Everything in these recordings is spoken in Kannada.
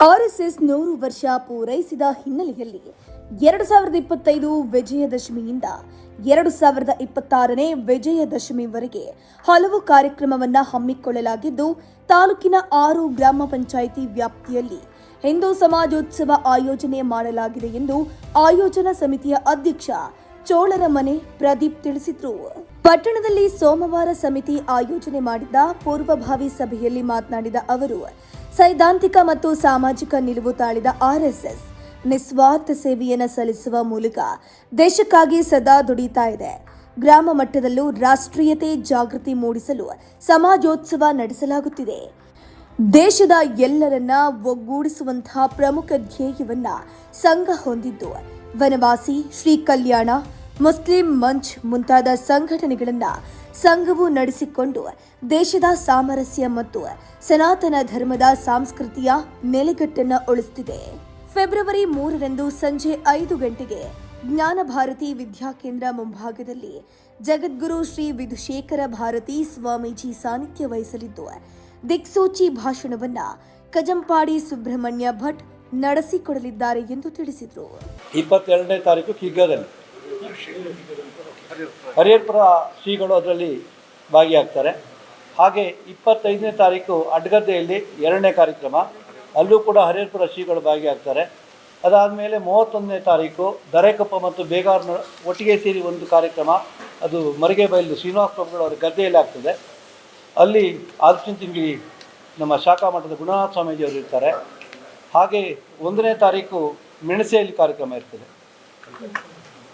ಆರ್ಎಸ್ಎಸ್ ನೂರು ವರ್ಷ ಪೂರೈಸಿದ ಹಿನ್ನೆಲೆಯಲ್ಲಿ ಎರಡು ಸಾವಿರದ ಇಪ್ಪತ್ತೈದು ವಿಜಯದಶಮಿಯಿಂದ ಎರಡು ಸಾವಿರದ ಇಪ್ಪತ್ತಾರನೇ ವಿಜಯದಶಮಿವರೆಗೆ ಹಲವು ಕಾರ್ಯಕ್ರಮವನ್ನು ಹಮ್ಮಿಕೊಳ್ಳಲಾಗಿದ್ದು, ತಾಲೂಕಿನ ಆರು ಗ್ರಾಮ ಪಂಚಾಯಿತಿ ವ್ಯಾಪ್ತಿಯಲ್ಲಿ ಹಿಂದೂ ಸಮಾಜೋತ್ಸವ ಆಯೋಜನೆ ಮಾಡಲಾಗಿದೆ ಎಂದು ಆಯೋಜನಾ ಸಮಿತಿಯ ಅಧ್ಯಕ್ಷ ಚೋಳರ ಮನೆ ಪ್ರದೀಪ್ ತಿಳಿಸಿದ್ರು. ಪಟ್ಟಣದಲ್ಲಿ ಸೋಮವಾರ ಸಮಿತಿ ಆಯೋಜನೆ ಮಾಡಿದ್ದ ಪೂರ್ವಭಾವಿ ಸಭೆಯಲ್ಲಿ ಮಾತನಾಡಿದ ಅವರು, ಸೈದ್ಧಾಂತಿಕ ಮತ್ತು ಸಾಮಾಜಿಕ ನಿಲುವು ತಾಳಿದ ಆರ್ಎಸ್ಎಸ್ ನಿಸ್ವಾರ್ಥ ಸೇವೆಯನ್ನು ಸಲ್ಲಿಸುವ ಮೂಲಕ ದೇಶಕ್ಕಾಗಿ ಸದಾ ದುಡಿತಾ ಇದೆ. ಗ್ರಾಮ ಮಟ್ಟದಲ್ಲೂ ರಾಷ್ಟ್ರೀಯತೆ ಜಾಗೃತಿ ಮೂಡಿಸಲು ಸಮಾಜೋತ್ಸವ ನಡೆಸಲಾಗುತ್ತಿದೆ. ದೇಶದ ಎಲ್ಲರನ್ನ ಒಗ್ಗೂಡಿಸುವಂತಹ ಪ್ರಮುಖ ಧ್ಯೇಯವನ್ನ ಸಂಘ ಹೊಂದಿದ್ದು. ವನವಾಸಿ ಶ್ರೀ ಕಲ್ಯಾಣ ಮುಸ್ಲಿಂ ಮಂಚ್ ಮುಂತಾದ ಸಂಘಟನೆಗಳನ್ನ ಸಂಘವು ನಡೆಸಿಕೊಂಡು ದೇಶದ ಸಾಮರಸ್ಯ ಮತ್ತು ಸನಾತನ ಧರ್ಮದ ಸಾಂಸ್ಕೃತಿಯ ನೆಲೆಗಟ್ಟನ್ನ ಉಳಿಸುತ್ತಿದೆ ಫೆಬ್ರವರಿ ಮೂರರಂದು ಸಂಜೆ ಐದು ಗಂಟೆಗೆ ಜ್ಞಾನ ಭಾರತಿ ವಿದ್ಯಾಕೇಂದ್ರ ಮುಂಭಾಗದಲ್ಲಿ ಜಗದ್ಗುರು ಶ್ರೀ ವಿಧುಶೇಖರ ಭಾರತಿ ಸ್ವಾಮೀಜಿ ಸಾನ್ನಿಧ್ಯ ವಹಿಸಲಿದ್ದು, ದಿಕ್ಸೂಚಿ ಭಾಷಣವನ್ನ ಕಜಂಪಾಡಿ ಸುಬ್ರಹ್ಮಣ್ಯ ಭಟ್ ನಡೆಸಿಕೊಡಲಿದ್ದಾರೆ ಎಂದು ತಿಳಿಸಿದರು. ಇಪ್ಪತ್ತೆರಡನೇ ತಾರೀಕು ಕಿಗ್ಗಾದಲ್ಲಿ. ಹರಿಹರಪುರ ಶ್ರೀಗಳು ಅದರಲ್ಲಿ ಭಾಗಿಯಾಗ್ತಾರೆ. ಹಾಗೆ ಇಪ್ಪತ್ತೈದನೇ ತಾರೀಕು ಅಡ್ಗದ್ದೆಯಲ್ಲಿ ಎರಡನೇ ಕಾರ್ಯಕ್ರಮ. ಅಲ್ಲೂ ಕೂಡ ಹರಿಹರಪುರ ಶ್ರೀಗಳು ಭಾಗಿಯಾಗ್ತಾರೆ. ಅದಾದಮೇಲೆ ಮೂವತ್ತೊಂದನೇ ತಾರೀಕು ದರೆಕಪ್ಪ ಮತ್ತು ಬೇಗಾರ್ನ ಒಟ್ಟಿಗೆ ಸೇರಿ ಒಂದು ಕಾರ್ಯಕ್ರಮ. ಅದು ಮರಿಗೆ ಬಯಲು ಶ್ರೀನಿವಾಸ ಪ್ರಭುಗಳು ಅವರ ಗದ್ದೆಯಲ್ಲಿ ಆಗ್ತದೆ. ಅಲ್ಲಿ ಆದಿಚುಂಚನಗಿರಿ ನಮ್ಮ ಶಾಖಾ ಮಠದ ಗುಣನಾಥ ಸ್ವಾಮೀಜಿಯವರು ಇರ್ತಾರೆ. ಹಾಗೆ ಒಂದನೇ ತಾರೀಕು ಮೆಣಸೆಯಲ್ಲಿ ಕಾರ್ಯಕ್ರಮ ಇರ್ತದೆ.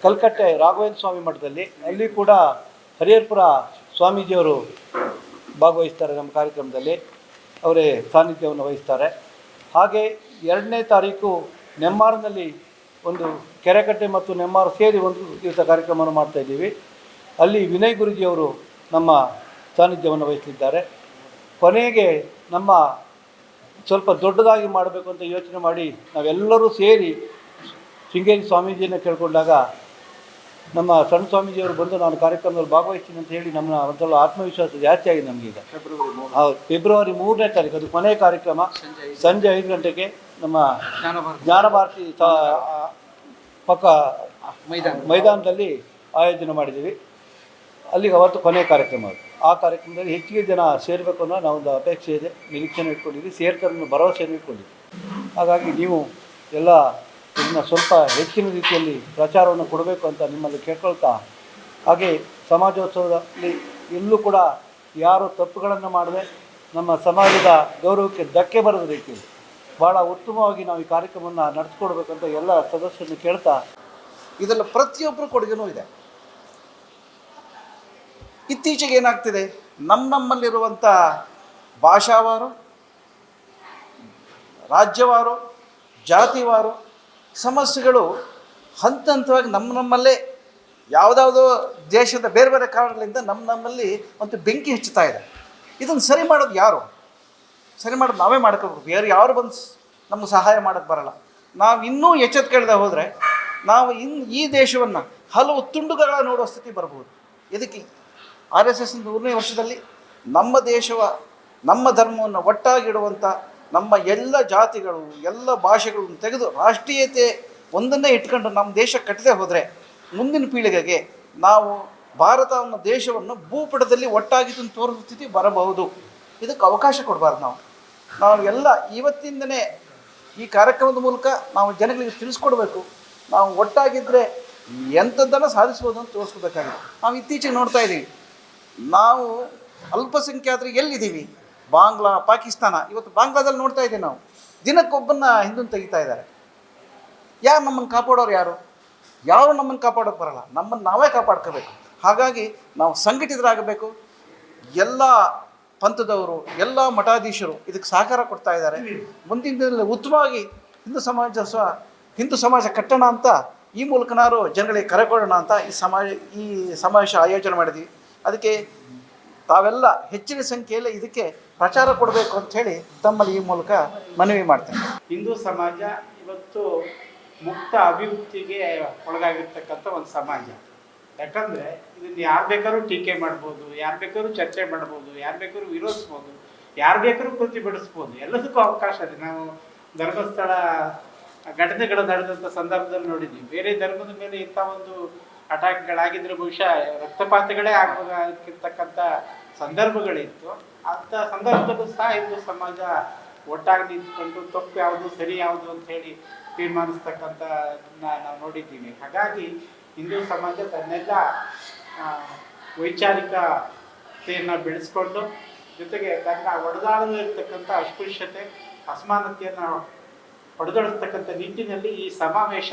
ಕಲ್ಕಟ್ಟೆ ರಾಘವೇಂದ್ರ ಸ್ವಾಮಿ ಮಠದಲ್ಲಿ ಅಲ್ಲಿ ಕೂಡ ಹರಿಹರಪುರ ಸ್ವಾಮೀಜಿಯವರು ಭಾಗವಹಿಸ್ತಾರೆ ನಮ್ಮ ಕಾರ್ಯಕ್ರಮದಲ್ಲಿ. ಅವರೇ ಸಾನ್ನಿಧ್ಯವನ್ನು ವಹಿಸ್ತಾರೆ. ಹಾಗೆ ಎರಡನೇ ತಾರೀಕು ನೆಮ್ಮಾರಿನಲ್ಲಿ ಒಂದು ಕೆರೆಕಟ್ಟೆ ಮತ್ತು ನೆಮ್ಮಾರು ಸೇರಿ ಒಂದು ದಿವಸ ಕಾರ್ಯಕ್ರಮವನ್ನು ಮಾಡ್ತಾ ಇದ್ದೀವಿ. ಅಲ್ಲಿ ವಿನಯ್ ಗುರುಜಿಯವರು ನಮ್ಮ ಸಾನ್ನಿಧ್ಯವನ್ನು ವಹಿಸಲಿದ್ದಾರೆ. ಕೊನೆಗೆ ನಮ್ಮ ಸ್ವಲ್ಪ ದೊಡ್ಡದಾಗಿ ಮಾಡಬೇಕು ಅಂತ ಯೋಚನೆ ಮಾಡಿ ನಾವೆಲ್ಲರೂ ಸೇರಿ ಶೃಂಗೇರಿ ಸ್ವಾಮೀಜಿಯನ್ನು ಕೇಳಿಕೊಂಡಾಗ ನಮ್ಮ ಸಣ್ಣ ಸ್ವಾಮೀಜಿಯವರು ಬಂದು ನಾನು ಕಾರ್ಯಕ್ರಮದಲ್ಲಿ ಭಾಗವಹಿಸ್ತೀನಿ ಅಂತ ಹೇಳಿ ನಮ್ಮ ಅದರಲ್ಲೂ ಆತ್ಮವಿಶ್ವಾಸ ಜಾಸ್ತಿ ಆಗಿದೆ ನಮಗೆ ಈಗ. ಹೌದು ಫೆಬ್ರವರಿ ಮೂರನೇ ತಾರೀಕು ಅದು ಕೊನೆಯ ಕಾರ್ಯಕ್ರಮ. ಸಂಜೆ ಐದು. ಗಂಟೆಗೆ ನಮ್ಮ ಜ್ಞಾನಭಾರತಿ. ಪಕ್ಕ ಮೈದಾನ. ಮೈದಾನದಲ್ಲಿ ಆಯೋಜನೆ ಮಾಡಿದ್ದೀವಿ. ಅಲ್ಲಿಗೆ ಅವತ್ತು ಕೊನೆಯ ಕಾರ್ಯಕ್ರಮ ಅದು. ಆ ಕಾರ್ಯಕ್ರಮದಲ್ಲಿ ಹೆಚ್ಚಿಗೆ ಜನ ಸೇರಬೇಕು ಅನ್ನೋ ನಾವೊಂದು ಅಪೇಕ್ಷೆ ಇದೆ ನಿರೀಕ್ಷೆ ಇಟ್ಕೊಂಡಿದ್ದೀವಿ ಸೇರ್ತಾರೆ ಭರವಸೆಯನ್ನು ಇಟ್ಕೊಂಡಿದ್ದೀವಿ. ಹಾಗಾಗಿ ನೀವು ಎಲ್ಲ ಇದನ್ನು ಸ್ವಲ್ಪ ಹೆಚ್ಚಿನ ರೀತಿಯಲ್ಲಿ ಪ್ರಚಾರವನ್ನು ಕೊಡಬೇಕು ಅಂತ ನಿಮ್ಮಲ್ಲಿ ಕೇಳ್ಕೊಳ್ತಾ, ಹಾಗೆ ಸಮಾಜೋತ್ಸವದಲ್ಲಿ ಎಲ್ಲೂ ಕೂಡ ಯಾರು ತಪ್ಪುಗಳನ್ನು ಮಾಡದೆ ನಮ್ಮ ಸಮಾಜದ ಗೌರವಕ್ಕೆ ಧಕ್ಕೆ ಬರದ ರೀತಿ ಭಾಳ ಉತ್ತಮವಾಗಿ ನಾವು ಈ ಕಾರ್ಯಕ್ರಮವನ್ನು ನಡೆಸ್ಕೊಡ್ಬೇಕಂತ ಎಲ್ಲ ಸದಸ್ಯರನ್ನು ಕೇಳ್ತಾ ಇದರಲ್ಲಿ ಪ್ರತಿಯೊಬ್ಬರು ಕೊಡುಗೆನೂ ಇದೆ. ಇತ್ತೀಚೆಗೆ ಏನಾಗ್ತಿದೆ? ನಮ್ಮ ನಮ್ಮಲ್ಲಿರುವಂಥ ಭಾಷಾವಾರು, ರಾಜ್ಯವಾರು, ಜಾತಿವಾರು ಸಮಸ್ಯೆಗಳು ಹಂತ ಹಂತವಾಗಿ ನಮ್ಮ ನಮ್ಮಲ್ಲೇ ಯಾವುದಾವುದೋ ದೇಶದ ಬೇರೆ ಬೇರೆ ಕಾರಣಗಳಿಂದ ನಮ್ಮ ನಮ್ಮಲ್ಲಿ ಒಂದು ಬೆಂಕಿ ಹೆಚ್ಚುತ್ತಾ ಇದೆ. ಇದನ್ನು ಸರಿ ಮಾಡೋದು ಯಾರು? ಸರಿ ಮಾಡೋದು ನಾವೇ ಮಾಡ್ಕೋಬೇಕು ಬೇರೆ ಯಾರು ಬಂದು ನಮ್ಗೆ ಸಹಾಯ ಮಾಡೋಕ್ಕೆ ಬರಲ್ಲ. ನಾವು ಇನ್ನೂ ಎಚ್ಚೆತ್ಕೊಳ್ದೆ ಹೋದರೆ ನಾವು ಇನ್ ಈ ದೇಶವನ್ನು ಹಲವು ತುಂಡುಗಳ ನೋಡುವ ಸ್ಥಿತಿ ಬರಬಹುದು ಇದಕ್ಕೆ ಆರ್ ಎಸ್ ಎಸ್ ಮೂರನೇ ವರ್ಷದಲ್ಲಿ ನಮ್ಮ ದೇಶವ, ನಮ್ಮ ಧರ್ಮವನ್ನು ಒಟ್ಟಾಗಿಡುವಂಥ ನಮ್ಮ ಎಲ್ಲ ಜಾತಿಗಳು, ಎಲ್ಲ ಭಾಷೆಗಳನ್ನು ತೆಗೆದು ರಾಷ್ಟ್ರೀಯತೆ ಒಂದನ್ನೇ ಇಟ್ಕೊಂಡು ನಮ್ಮ ದೇಶ ಕಟ್ಟದೆ ಹೋದರೆ ಮುಂದಿನ ಪೀಳಿಗೆಗೆ ನಾವು ಭಾರತವನ್ನು ದೇಶವನ್ನು ಭೂಪಟದಲ್ಲಿ ಒಟ್ಟಾಗಿದ್ದು ತೋರಿಸುವ ಸ್ಥಿತಿ ಬರಬಹುದು. ಇದಕ್ಕೆ ಅವಕಾಶ ಕೊಡಬಾರ್ದು ನಾವು. ನಾವು ಎಲ್ಲ ಇವತ್ತಿಂದನೇ ಈ ಕಾರ್ಯಕ್ರಮದ ಮೂಲಕ ನಾವು ಜನಗಳಿಗೆ ತಿಳಿಸ್ಕೊಡ್ಬೇಕು. ನಾವು ಒಟ್ಟಾಗಿದ್ದರೆ ಎಂಥದ್ದನ್ನು ಸಾಧಿಸ್ಬೋದು ಅಂತ ತೋರಿಸ್ಕೋಬೇಕಾಗಿದೆ ನಾವು ಇತ್ತೀಚೆಗೆ ನೋಡ್ತಾ ಇದ್ದೀವಿ. ನಾವು ಅಲ್ಪಸಂಖ್ಯಾತರಿಗೆ ಎಲ್ಲಿದ್ದೀವಿ? ಬಾಂಗ್ಲಾ, ಪಾಕಿಸ್ತಾನ, ಇವತ್ತು ಬಾಂಗ್ಲಾದಲ್ಲಿ ನೋಡ್ತಾ ಇದ್ದೀವಿ ನಾವು. ದಿನಕ್ಕೊಬ್ಬನ್ನ ಹಿಂದನ್ನು ತೆಗಿತಾ ಇದ್ದಾರೆ. ಯಾರು ನಮ್ಮನ್ನು ಕಾಪಾಡೋರು ಯಾರು? ಯಾರು ನಮ್ಮನ್ನು ಕಾಪಾಡೋಕೆ ಬರಲ್ಲ. ನಮ್ಮನ್ನು ನಾವೇ ಕಾಪಾಡ್ಕೋಬೇಕು. ಹಾಗಾಗಿ ನಾವು ಸಂಘಟಿತರಾಗಬೇಕು. ಎಲ್ಲ ಪಂಥದವರು, ಎಲ್ಲ ಮಠಾಧೀಶರು ಇದಕ್ಕೆ ಸಹಕಾರ ಕೊಡ್ತಾ ಇದ್ದಾರೆ. ಮುಂದಿನ ದಿನದಲ್ಲಿ ಉತ್ತಮವಾಗಿ ಹಿಂದೂ ಸಮಾಜ ಸ್ವ, ಹಿಂದೂ ಸಮಾಜ ಕಟ್ಟೋಣ ಅಂತ, ಈ ಮೂಲಕನಾರು ಜನಗಳಿಗೆ ಕರೆ ಕೊಡೋಣ ಅಂತ ಈ ಸಮಾಜ, ಈ ಸಮಾವೇಶ ಆಯೋಜನೆ ಮಾಡಿದ್ವಿ. ಅದಕ್ಕೆ ತಾವೆಲ್ಲ ಹೆಚ್ಚಿನ ಸಂಖ್ಯೆಯಲ್ಲಿ ಇದಕ್ಕೆ ಪ್ರಚಾರ ಕೊಡಬೇಕು ಅಂತ ಹೇಳಿ ತಮ್ಮಲ್ಲಿ ಈ ಮೂಲಕ ಮನವಿ ಮಾಡ್ತೇನೆ. ಹಿಂದೂ ಸಮಾಜ ಇವತ್ತು ಮುಕ್ತ ಅಭಿವೃದ್ಧಿಗೆ ಒಳಗಾಗಿರ್ತಕ್ಕಂಥ ಒಂದು ಸಮಾಜ. ಯಾಕಂದ್ರೆ ಇದನ್ನ ಯಾರು ಬೇಕಾದ್ರೂ ಟೀಕೆ ಮಾಡ್ಬೋದು, ಯಾರು ಬೇಕಾದ್ರೂ ಚರ್ಚೆ ಮಾಡ್ಬೋದು, ಯಾರು ಬೇಕಾದ್ರೂ ವಿರೋಧಿಸ್ಬೋದು, ಯಾರು ಬೇಕಾದ್ರೂ ಪ್ರತಿಭಟಿಸ್ಬೋದು ಎಲ್ಲದಕ್ಕೂ ಅವಕಾಶ ಇದೆ. ನಾವು ಧರ್ಮಸ್ಥಳ, ಘಟನೆಗಳು ನಡೆದಂಥ ಸಂದರ್ಭದಲ್ಲಿ ನೋಡಿದ್ವಿ. ಬೇರೆ ಧರ್ಮದ ಮೇಲೆ ಇಂಥ ಒಂದು ಅಟ್ಯಾಕ್ಗಳಾಗಿದ್ರೆ ಬಹುಶಃ ರಕ್ತಪಾತಗಳೇ ಆಗಬೇಕಾಗಿರ್ತಕ್ಕಂಥ ಸಂದರ್ಭಗಳಿತ್ತು. ಅಂಥ ಸಂದರ್ಭದಲ್ಲೂ ಸಹ ಹಿಂದೂ ಸಮಾಜ ಒಟ್ಟಾಗಿ ನಿಂತ್ಕೊಂಡು ತಪ್ಪು ಯಾವುದು, ಸರಿ ಯಾವುದು ಅಂತ ಹೇಳಿ ತೀರ್ಮಾನಿಸ್ತಕ್ಕಂಥ ನಾವು ನೋಡಿದ್ದೀವಿ. ಹಾಗಾಗಿ ಹಿಂದೂ ಸಮಾಜ ತನ್ನೆಲ್ಲ ವೈಚಾರಿಕತೆಯನ್ನು ಬೆಳೆಸ್ಕೊಂಡು ಜೊತೆಗೆ ತನ್ನ ಒಡೆದಾಳದಲ್ಲಿರ್ತಕ್ಕಂಥ ಅಸ್ಪೃಶ್ಯತೆ, ಅಸಮಾನತೆಯನ್ನು ಹೊಡೆದೊಡಿಸ್ತಕ್ಕಂಥ ನಿಟ್ಟಿನಲ್ಲಿ ಈ ಸಮಾವೇಶ